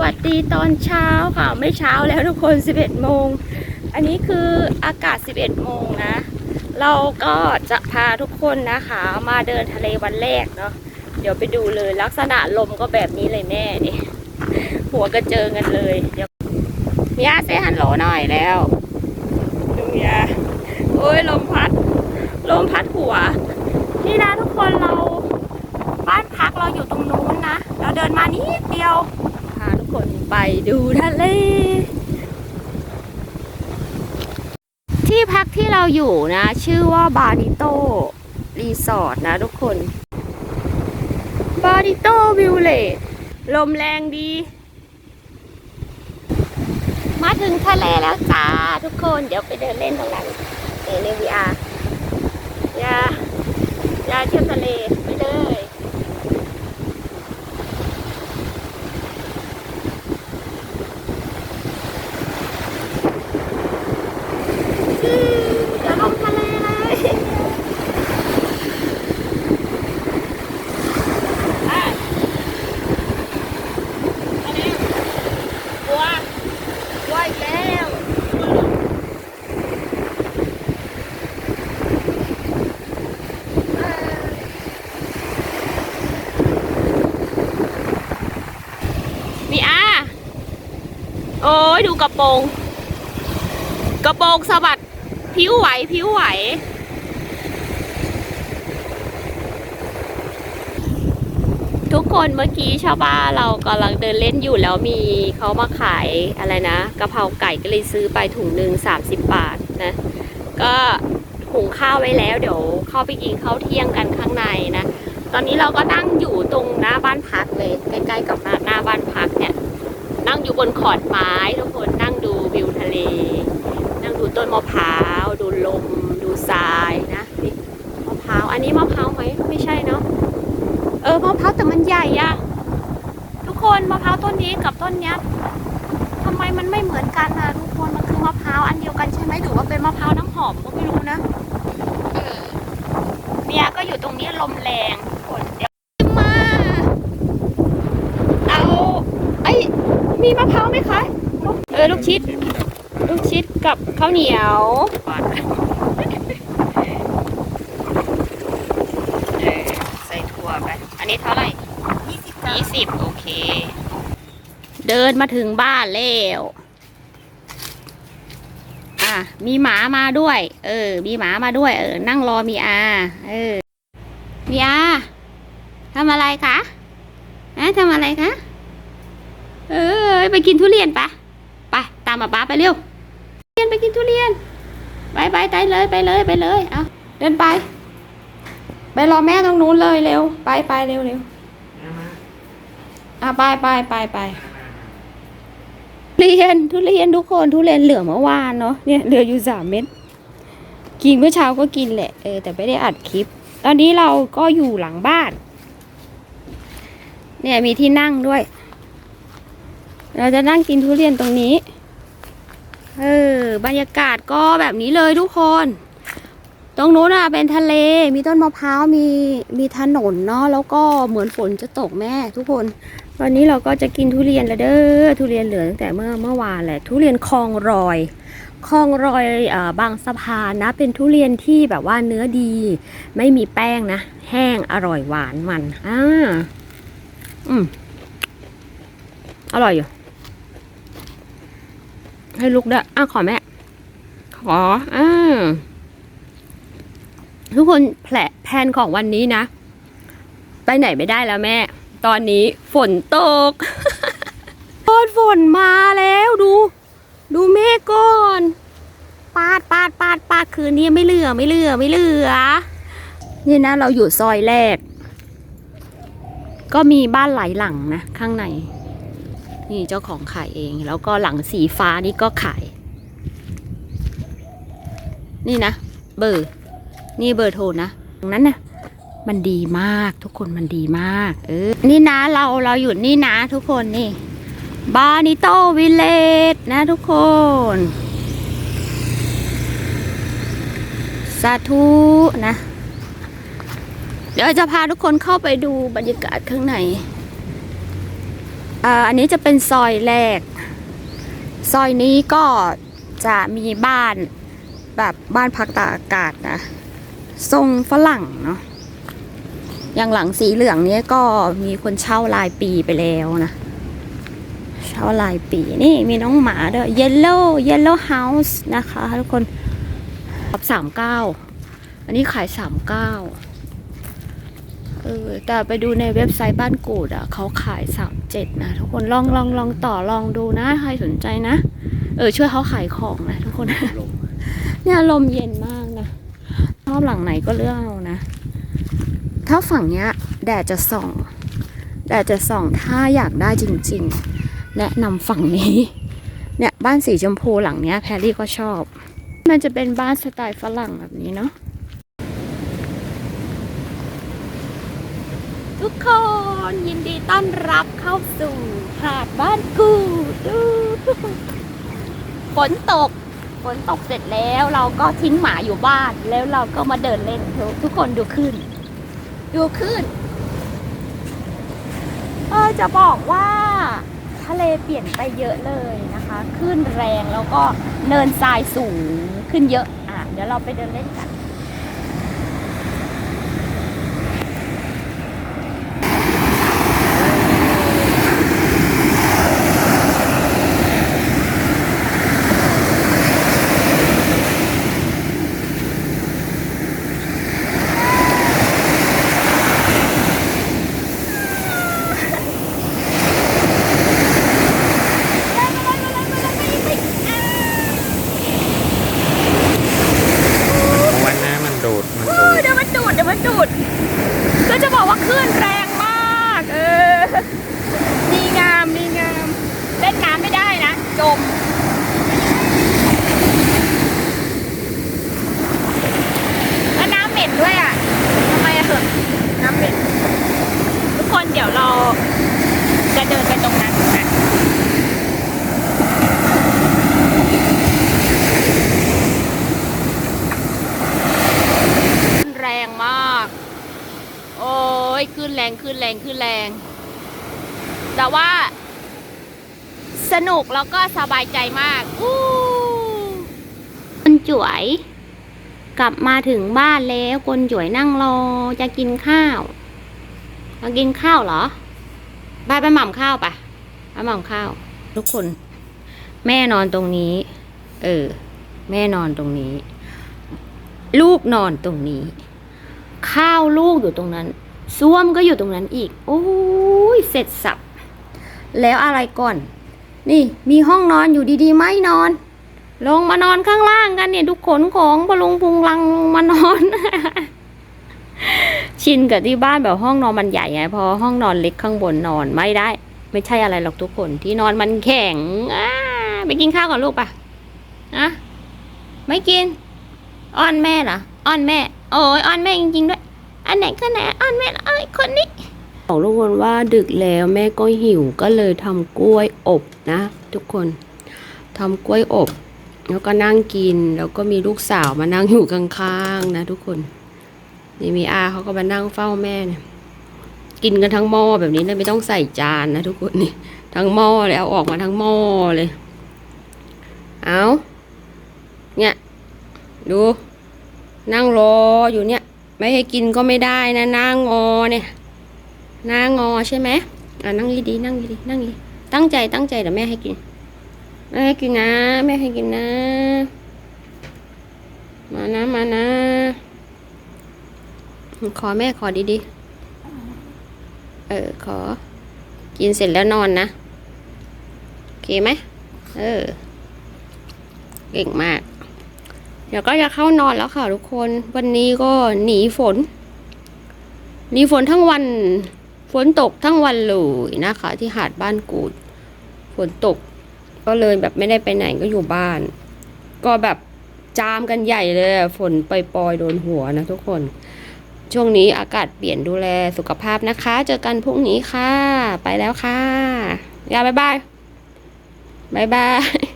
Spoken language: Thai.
วัสดีตอนเช้าค่ะ ไม่เช้าแล้วทุกคน 11 โมง อันนี้คืออากาศ 11 โมงนะ เราก็จะพาทุกคนนะคะ มาเดินทะเลวันแรกเนาะ เดี๋ยวไปดูเลยลักษณะลมก็แบบนี้เลยแม่นี่หัวกระเจิงกันเลย เดี๋ยวมียเซฮันโหลหน่อยแล้วดูเมียโอ้ยลมพัด ลมพัดหัว นี่นะทุกคนเราบ้านพักเราอยู่ตรงนู้นนะ เราเดินมานิดเดียว คนไปดูทะเล ที่พักที่เราอยู่นะ ชื่อว่าบาริโตรีสอร์ทนะทุกคน บาริโตวิวเลจลมแรงดี มาถึงทะเลแล้วจ้าทุกคนเดี๋ยวไปเดินเล่นตรงนั้นเอเนวีอาร์ยายาเที่ยวทะเลไปเลย จะลงทะเลเลยกลัวกลัวอีกแล้วมีอา โอ้ยดูกระโปรง กระโปรงสะบัดผิวไหวผิวไหว ทุกคนเมื่อกี้ชาวบ้านเรากำลังเดินเล่นอยู่แล้วมีเขามาขายอะไรนะกะเพราไก่ก็เลยซื้อไปถุงหนึ่ง30บาทนะ ก็หุงข้าวไว้แล้วเดี๋ยวเข้าไปกินข้าวเที่ยงกันข้างในนะ ตอนนี้เราก็นั่งอยู่ตรงหน้าบ้านพักเลยใกล้ๆกับหน้าบ้านพักเนี่ย นั่งอยู่บนขอนไม้ทุกคนนั่งดูวิวทะเล นั่งดูต้นมะพร้าว ดูลม ดูทรายนะนี่มะพร้าว อันนี้มะพร้าวไหมไม่ใช่เนาะ เออมะพร้าวแต่มันใหญ่อะทุกคนมะพร้าวต้นนี้กับต้นเนี้ยทำไมมันไม่เหมือนกันนะทุกคน มันคือมะพร้าวอันเดียวกันใช่ไหมหรือว่าเป็นมะพร้าวน้ำหอมก็ไม่รู้นะเออเมียก็อยู่ตรงนี้ลมแรงทุกคนเดี๋ยวมา เอาไอ้ย มีมะพร้าวไหมคะ เออ ลูกชิด ลูกชิดกับข้าวเหนียวเออใส่ถั่วไป อันนี้เท่าไหร่ยี่สิบโอเค เดินมาถึงบ้านแล้ว อะ มีหมามาด้วย เออ มีหมามาด้วย เออ นั่งรอมีอา เออ มีอาทำอะไรคะอะทำอะไรคะ เออไปกินทุเรียนปะไปตามมาป้าไปเร็วเรียนไปกินทุเรียน ไปไปไปเลยไปเลยไปเลยเอาเดินไป ไปรอแม่ตรงนู้นเลยเร็ว ไปไปเร็วเร็วอะไปไปไปไปทุเรียนทุเรียนทุกคนทุเรียนเหลือเมื่อวานเนาะเนี่ยเหลืออยู่สามเม็ดกินเมื่อเช้าก็กินแหละเออแต่ไม่ได้อัดคลิป ตอนนี้เราก็อยู่หลังบ้าน เนี่ยมีที่นั่งด้วย เราจะนั่งกินทุเรียนตรงนี้ เออ บรรยากาศก็แบบนี้เลยทุกคน ตรงโน้นอะเป็นทะเล มีต้นมะพร้าว มี มีถนนเนาะ แล้วก็เหมือนฝนจะตกแม่ทุกคน วันนี้เราก็จะกินทุเรียนแล้วเด้อ ทุเรียนเหลือตั้งแต่เมื่อเมื่อวานแหละ ทุเรียนคลองรอยคลองรอยเอ่อบางสะพานนะ เป็นทุเรียนที่แบบว่าเนื้อดี ไม่มีแป้งนะ แห้งอร่อยหวานมัน อ่า อืม อร่อยอยู่ ให้ลูกด้วยอ้าวขอแม่ ขออ่าทุกคนแผลแพลนของวันนี้นะ ไปไหนไม่ได้แล้วแม่ ตอนนี้ฝนตกโอนฝนมาแล้วดู ดูเมฆก่อนปาดปาดปาดปาดคืนนี้ไม่เหลือไม่เหลือไม่เหลือนี่นะเราอยู่ซอยแรก ก็มีบ้านหลายหลังนะ ข้างใน นี่เจ้าของขายเอง แล้วก็หลังสีฟ้านี่ก็ขาย นี่นะ เบอร์ นี่เบอร์โทรนะ ตรงนั้นนะมันดีมากทุกคนมันดีมาก เออ นี่นะเราเราอยู่นี่นะทุกคนนี่ บานิโตวิเลจนะทุกคนสาธุนะ เดี๋ยวจะพาทุกคนเข้าไปดูบรรยากาศข้างใน อันนี้จะเป็นซอยแรก ซอยนี้ก็จะมีบ้านแบบบ้านพักตากอากาศนะ ทรงฝรั่งเนาะ อย่างหลังสีเหลืองนี้ก็มีคนเช่ารายปีไปแล้วนะ เช่ารายปีนี่มีน้องหมาด้วย Yellow Yellow House นะคะทุกคนสามเก้าอันนี้ขายสามเก้าเออแต่ไปดูในเว็บไซต์บ้านกูดอะเขาขายสาม เจ็ดนะทุกคนลองลองลองต่อลองดูนะ ใครสนใจนะ เออช่วยเขาขายของนะทุกคนเนี่ยลมเย็นมากนะชอบหลังไหนก็เลือกเอานะ ถ้าฝั่งเนี้ยแดดจะส่องแดดจะส่องถ้าอยากได้จริงๆ แนะนำฝั่งนี้ เนี่ยบ้านสีชมพูหลังเนี้ยแพรรี่ก็ชอบ มันจะเป็นบ้านสไตล์ฝรั่งแบบนี้เนาะ ทุกคนยินดีต้อนรับเข้าสู่หาดบ้านกูดูฝนตกฝนตกเสร็จแล้วเราก็ทิ้งหมาอยู่บ้านแล้วเราก็มาเดินเล่นทุกทุกคนดูขึ้น ดูขึ้นเออจะบอกว่าทะเลเปลี่ยนไปเยอะเลยนะคะขึ้นแรงแล้วก็เนินทรายสูงขึ้นเยอะอะเดี๋ยวเราไปเดินเล่นกันวันหน้ามันโดด มัน เอ โด อ ด เดี๋ยวมันดูดเดี๋ยวมันดูดก็จะบอกว่าคลื่นแรงมาก เออ ดีงามดีงาม เล่นน้ำไม่ได้นะ จม แล้วน้ำเหม็นด้วยอะทำไมอะเหอะน้ำเหม็น ทุกคนเดี๋ยวเราจะเดินไปตรงนั้นนะแรงมาก โอ้ยขึ้นแรงขึ้นแรงขึ้นแรง แต่ว่า สนุกแล้วก็สบายใจมากอู้คนจ๋วย กลับมาถึงบ้านแล้วคนจ๋วยนั่งรอจะกินข้าวมากินข้าวเหรอไปไปหม่ำข้าวปะไปหม่ำข้าว ทุกคน แม่นอนตรงนี้ เออ แม่นอนตรงนี้ ลูกนอนตรงนี้ ข้าวลูกอยู่ตรงนั้นส้วมก็อยู่ตรงนั้นอีก โอ้ยเสร็จสับ แล้วอะไรก่อน นี่มีห้องนอนอยู่ดีๆไหมนอน ลงมานอนข้างล่างกันเนี่ยทุกขนของพลุงพุงลังลงมานอน ชินกับที่บ้านแบบห้องนอนมันใหญ่ไงพอห้องนอนเล็กข้างบนนอนไม่ได้ ไม่ใช่อะไรหรอกทุกคนที่นอนมันแข็งอ่าไปกินข้าวก่อนลูกปะอะไม่กิน อ้อนแม่เหรอ อ้อนแม่ โอ้ยอ้อนแม่จริงๆด้วย อันไหนก็ไหนอ้อนแม่เอ้ยคนนี้ บอกทุกคนว่าดึกแล้วแม่ก็หิวก็เลยทำกล้วยอบนะ ทุกคนทำกล้วยอบ แล้วก็นั่งกิน แล้วก็มีลูกสาวมานั่งอยู่ข้างๆนะ ทุกคน นี่มีอาเขาก็มานั่งเฝ้าแม่เนี่ยกินกันทั้งหม้อแบบนี้เลยไม่ต้องใส่จานนะทุกคนนี่ทั้งหม้อเลยเอาออกมาทั้งหม้อเลย เอาเนี่ย ดู นั่งรออยู่เนี่ย ไม่ให้กินก็ไม่ได้นะนั่งงอเนี่ยนั่งงอใช่ไหมอะนั่งดีๆนั่งดีๆนั่งดีตั้งใจตั้งใจเดี๋ยวแม่ให้กินแม่ให้กินนะแม่ให้กินนะ มานะมานะ ขอแม่ขอดีๆเออขอ กินเสร็จแล้วนอนนะโอเคไหมเออ เก่งมาก เดี๋ยวก็จะเข้านอนแล้วค่ะทุกคน วันนี้ก็หนีฝน หนีฝนทั้งวัน ฝนตกทั้งวันเลยนะคะ ที่หาดบ้านกูด ฝนตก ก็เลยแบบไม่ได้ไปไหนก็อยู่บ้าน ก็แบบจามกันใหญ่เลยฝนปล่อยๆโดนหัวนะทุกคน ช่วงนี้อากาศเปลี่ยนดูแลสุขภาพนะคะ เจอกันพรุ่งนี้ค่ะ ไปแล้วค่ะยาบายบายบายบาย